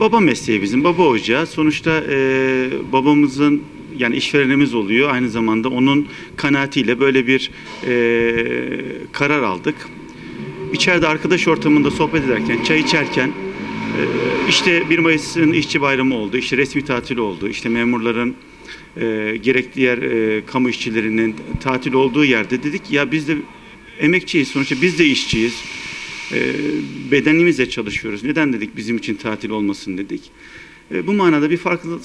Baba mesleği bizim, baba ocağı. Sonuçta e, babamızın yani işverenimiz oluyor. Aynı zamanda onun kanaatiyle böyle bir e, karar aldık. İçeride arkadaş ortamında sohbet ederken, çay içerken e, işte 1 Mayıs'ın işçi bayramı oldu, işte resmi tatil oldu, işte memurların e, gerek diğer e, kamu işçilerinin tatil olduğu yerde dedik ya biz de emekçiyiz sonuçta biz de işçiyiz. E, bedenimizle çalışıyoruz. Neden dedik bizim için tatil olmasın dedik. E, bu manada bir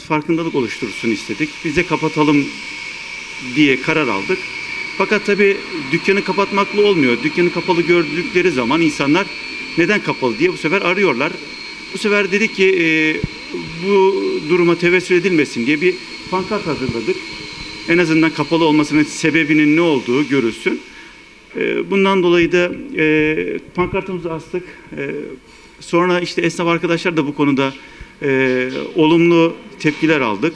farkındalık, oluştursun istedik. Biz de kapatalım diye karar aldık. Fakat tabii dükkanı kapatmakla olmuyor. Dükkanı kapalı gördükleri zaman insanlar neden kapalı diye bu sefer arıyorlar. Bu sefer dedik ki e, bu duruma tevessül edilmesin diye bir pankart hazırladık. En azından kapalı olmasının sebebinin ne olduğu görülsün. E, bundan dolayı da e, pankartımızı astık. E, sonra işte esnaf arkadaşlar da bu konuda e, olumlu tepkiler aldık.